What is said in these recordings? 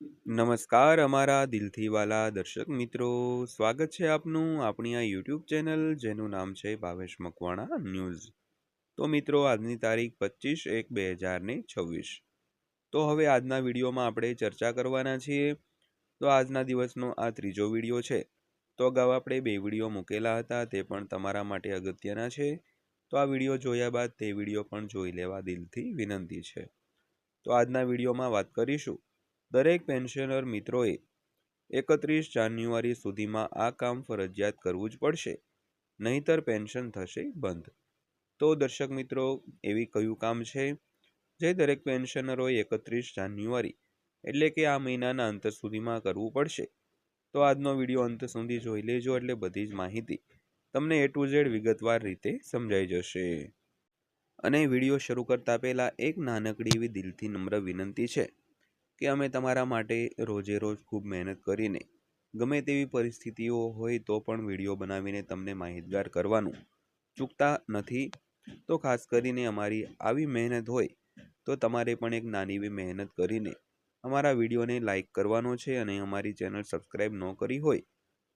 નમસ્કાર, અમારા દિલથી વાલા દર્શક મિત્રો. સ્વાગત છે આપનું આપણી આ યુટ્યુબ ચેનલ જેનું નામ છે ભાવેશ મકવાણા ન્યૂઝ. તો મિત્રો, આજની તારીખ પચીસ એક બે હજાર ને છવ્વીસ. તો હવે આજના વિડીયોમાં આપણે ચર્ચા કરવાના છીએ. તો આજના દિવસનો આ ત્રીજો વીડિયો છે. તો અગાઉ આપણે બે વીડિયો મૂકેલા હતા, તે પણ તમારા માટે અગત્યના છે. તો આ વીડિયો જોયા બાદ તે વીડિયો પણ જોઈ લેવા દિલથી વિનંતી છે. તો આજના વિડીયોમાં વાત કરીશું. દરેક પેન્શનર મિત્રોએ એકત્રીસ જાન્યુઆરી સુધીમાં આ કામ ફરજિયાત કરવું જ પડશે. નહીતર પેન્શન થશે બંધ. તો દર્શક મિત્રો, એવી કયું કામ છે? જે દરેક પેન્શનરોએ એકત્રીસ જાન્યુઆરી, એટલે કે આ મહિનાના અંત સુધીમાં કરવું પડશે. તો આજનો વીડિયો અંત સુધી જોઈ લેજો એટલે બધી જ માહિતી તમને એ ટુ ઝેડ વિગતવાર રીતે સમજાઈ જશે. અને વીડિયો શરૂ કરતા પહેલાં એક નાનકડી એવી દિલથી નમ્ર વિનંતી છે. કે અમે તમારા માટે રોજે રોજ ખૂબ મહેનત કરીને ગમે તેવી પરિસ્થિતિઓ હોય તો પણ વીડિયો બનાવીને તમને માહિતગાર કરવાનું ચૂકતા નથી. તો ખાસ કરીને અમારી આવી મહેનત હોય તો તમારે પણ એક નાની એવી મહેનત કરીને અમારા વિડીયોને લાઇક કરવાનો છે અને અમારી ચેનલ સબસ્ક્રાઈબ ન કરી હોય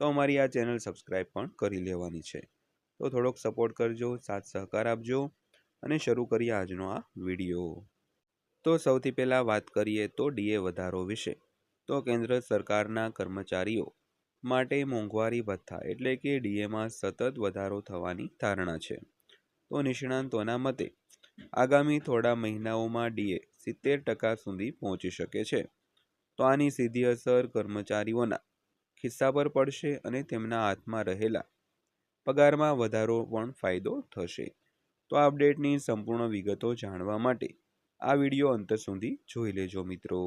તો અમારી આ ચેનલ સબસ્ક્રાઈબ પણ કરી લેવાની છે. તો થોડોક સપોર્ટ કરજો, સાથ સહકાર આપજો અને શરૂ કરીએ આજનો આ વીડિયો. તો સૌથી પહેલાં વાત કરીએ તો ડીએ વધારો વિશે. તો કેન્દ્ર સરકારના કર્મચારીઓ માટે મોંઘવારી ભથ્થા એટલે કે ડીએમાં સતત વધારો થવાની ધારણા છે. તો નિષ્ણાંતોના મતે, આગામી થોડા મહિનાઓમાં ડીએ સિત્તેર ટકા સુધી પહોંચી શકે છે. તો આની સીધી અસર કર્મચારીઓના ખિસ્સા પર પડશે અને તેમના હાથમાં રહેલા પગારમાં વધારો પણ ફાયદો થશે. તો આ અપડેટની સંપૂર્ણ વિગતો જાણવા માટે આ વીડિયો અંત સુધી જોઈ લેજો મિત્રો.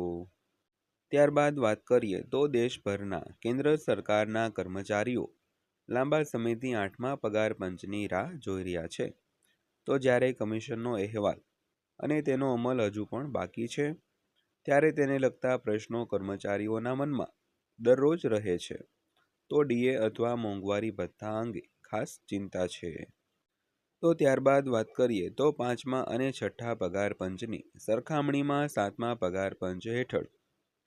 ત્યારબાદ વાત કરીએ તો દેશભરના કેન્દ્ર સરકારના કર્મચારીઓ લાંબા સમયથી આઠમા પગાર પંચની રાહ જોઈ રહ્યા છે. તો જ્યારે કમિશનનો અહેવાલ અને તેનો અમલ હજુ પણ બાકી છે, ત્યારે તેને લગતા પ્રશ્નો કર્મચારીઓના મનમાં દરરોજ રહે છે. તો ડીએ અથવા મોંઘવારી ભથ્થા અંગે ખાસ ચિંતા છે. તો ત્યારબાદ વાત કરીએ તો પાંચમા અને છઠ્ઠા પગાર પંચની સરખામણીમાં સાતમા પગાર પંચ હેઠળ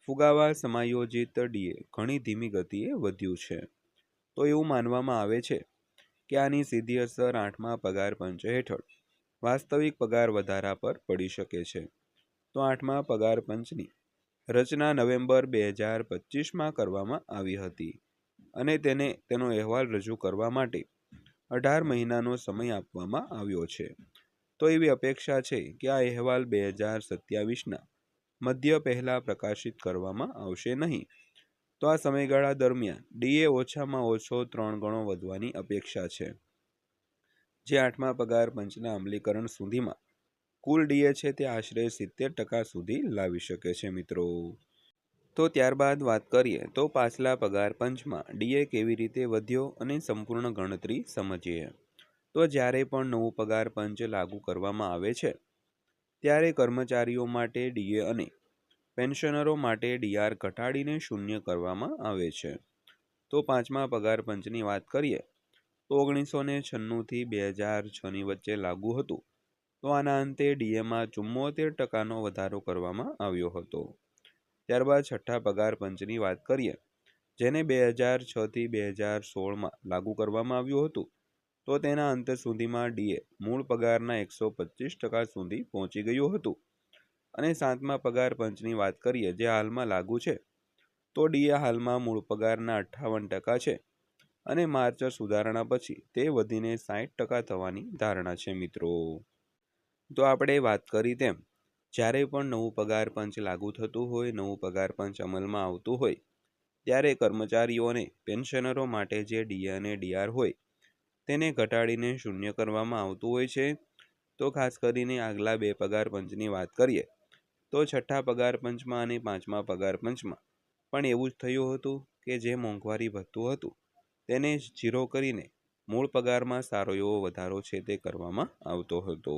ફુગાવા સમાયોજિત ડીએ ઘણી ધીમી ગતિએ વધ્યું છે. તો એવું માનવામાં આવે છે કે આની સીધી અસર આઠમા પગાર પંચ હેઠળ વાસ્તવિક પગાર વધારા પર પડી શકે છે. તો આઠમા પગાર પંચની રચના નવેમ્બર બે હજાર પચીસમાં કરવામાં આવી હતી અને તેને તેનો અહેવાલ રજૂ કરવા માટે અઢાર મહિનાનો સમય આપવામાં આવ્યો છે. તો એવી અપેક્ષા છે કે આ અહેવાલ બે હજાર સત્યાવીસના મધ્ય પહેલાં પ્રકાશિત કરવામાં આવશે નહીં. તો આ સમયગાળા દરમિયાન ડીએ ઓછામાં ઓછો ત્રણ ગણો વધવાની અપેક્ષા છે. જે આઠમા પગાર પંચના અમલીકરણ સુધીમાં કુલ ડીએ છે તે આશરે સિત્તેર ટકા સુધી લાવી શકે છે મિત્રો. તો ત્યારબાદ વાત કરીએ, તો પાછલા પગાર પંચમાં ડીએ કેવી રીતે વધ્યો અને સંપૂર્ણ ગણતરી સમજીએ? તો જ્યારે પણ નવું પગાર પંચ લાગુ કરવામાં આવે છે, ત્યારે કર્મચારીઓ માટે ડીએ અને પેન્શનરો માટે ડીઆર ઘટાડીને શૂન્ય કરવામાં આવે છે. તો પાંચમા પગાર પંચની વાત કરીએ, તો ઓગણીસો ને છન્નુંથી બે હજાર છની વચ્ચે લાગુ હતું. તો આના અંતે ડીએમાં ચુમ્મોતેર ટકાનો વધારો કરવામાં આવ્યો હતો. ત્યારબાદ છઠ્ઠા પગાર પંચની વાત કરીએ, જેને બે હજાર છથી બે હજાર સોળમાં લાગુ કરવામાં આવ્યું હતું, તો તેના અંત સુધીમાં ડીએ મૂળ પગારના એકસો પચીસ ટકા સુધી પહોંચી ગયું હતું. અને સાતમા પગાર પંચની વાત કરીએ, જે હાલમાં લાગુ છે, તો ડીએ હાલમાં મૂળ પગારના અઠ્ઠાવન ટકા છે અને માર્ચ સુધારણા પછી તે વધીને સાઠ ટકા થવાની ધારણા છે મિત્રો. તો આપણે વાત કરી તેમ જ્યારે પણ નવું પગાર પંચ લાગુ થતું હોય, નવું પગાર પંચ અમલમાં આવતું હોય, ત્યારે કર્મચારીઓને પેન્શનરો માટે જે ડીએ અને ડીઆર હોય, તેને ઘટાડીને શૂન્ય કરવામાં આવતું હોય છે. તો ખાસ કરીને આગલા બે પગાર પંચની વાત કરીએ, તો છઠ્ઠા પગાર પંચમાં અને પાંચમા પગાર પંચમાં. પણ એવું જ થયું હતું કે જે મોંઘવારી ભથ્થું હતું, તેને જ જીરો કરીને મૂળ પગારમાં સારો એવો વધારો છે તે કરવામાં આવતો હતો.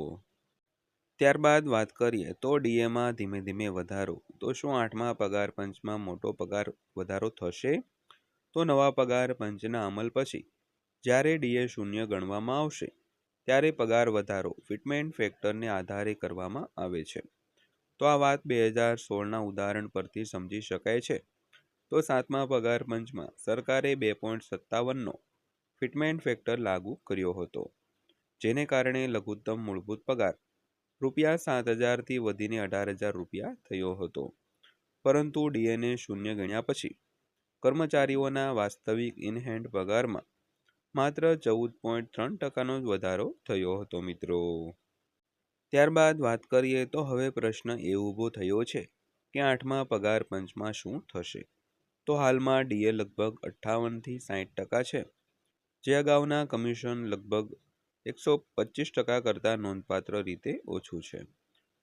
ત્યારબાદ વાત કરીએ તો ડીએમાં ધીમે ધીમે વધારો. તો શું આઠમા પગાર પંચમાં મોટો પગાર વધારો થશે? તો નવા પગાર પંચના અમલ પછી, જ્યારે ડીએ શૂન્ય ગણવામાં આવશે, ત્યારે પગાર વધારો ફિટમેન્ટ ફેક્ટરને આધારે કરવામાં આવે છે. તો આ વાત બે હજાર સોળના ઉદાહરણ પરથી સમજી શકાય છે. તો સાતમા પગાર પંચમાં સરકારે બે પોઈન્ટ સત્તાવનનો ફિટમેન્ટ ફેક્ટર લાગુ કર્યો હતો, જેને કારણે લઘુત્તમ મૂળભૂત પગાર રૂપિયા સાત હજારથી વધીને અઢાર હજાર રૂપિયા થયો હતો. પરંતુ ડીએનએ શૂન્ય ગણ્યા પછી કર્મચારીઓના વાસ્તવિક ઇનહેન્ડ પગારમાં માત્ર ચૌદ પોઈન્ટ ત્રણ ટકાનો જ વધારો થયો હતો મિત્રો. ત્યારબાદ વાત કરીએ તો હવે પ્રશ્ન એ ઊભો થયો છે કે આઠમા પગાર પંચમાં શું થશે? તો હાલમાં ડીએ લગભગ અઠ્ઠાવનથી સાઠ ટકા છે. જે અગાઉના કમિશન લગભગ એકસો પચીસ ટકા કરતાં નોંધપાત્ર રીતે ઓછું છે.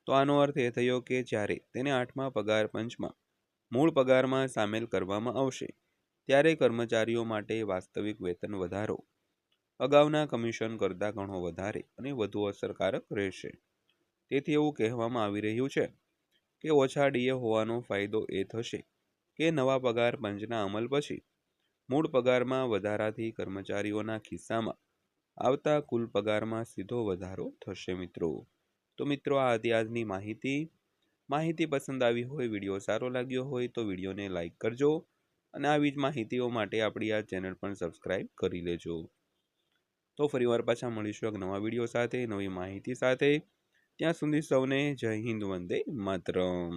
તો આનો અર્થ એ થયો કે જ્યારે તેને આઠમા પગાર પંચમાં, મૂળ પગારમાં સામેલ કરવામાં આવશે, ત્યારે કર્મચારીઓ માટે વાસ્તવિક વેતન વધારો, અગાઉના કમિશન કરતાં ઘણો વધારે અને વધુ અસરકારક રહેશે. તેથી એવું કહેવામાં આવી રહ્યું છે કે ઓછા ડીએ હોવાનો ફાયદો એ થશે કે નવા પગાર પંચના અમલ પછી, મૂળ પગારમાં વધારાથી કર્મચારીઓના ખિસ્સામાં આવતા કુલ પગારમાં સીધો વધારો થશે મિત્રો. તો મિત્રો, આ હતી આજની માહિતી. માહિતી પસંદ આવી હોય, વીડિયો સારો લાગ્યો હોય, તો વિડીયોને લાઇક કરજો અને આવી જ માહિતીઓ માટે આપણી આ ચેનલ પણ સબસ્ક્રાઈબ કરી લેજો. તો ફરીવાર પાછા મળીશું એક નવા વીડિયો સાથે, નવી માહિતી સાથે. ત્યાં સુધી સૌને જય હિન્દ, વંદે માતરમ.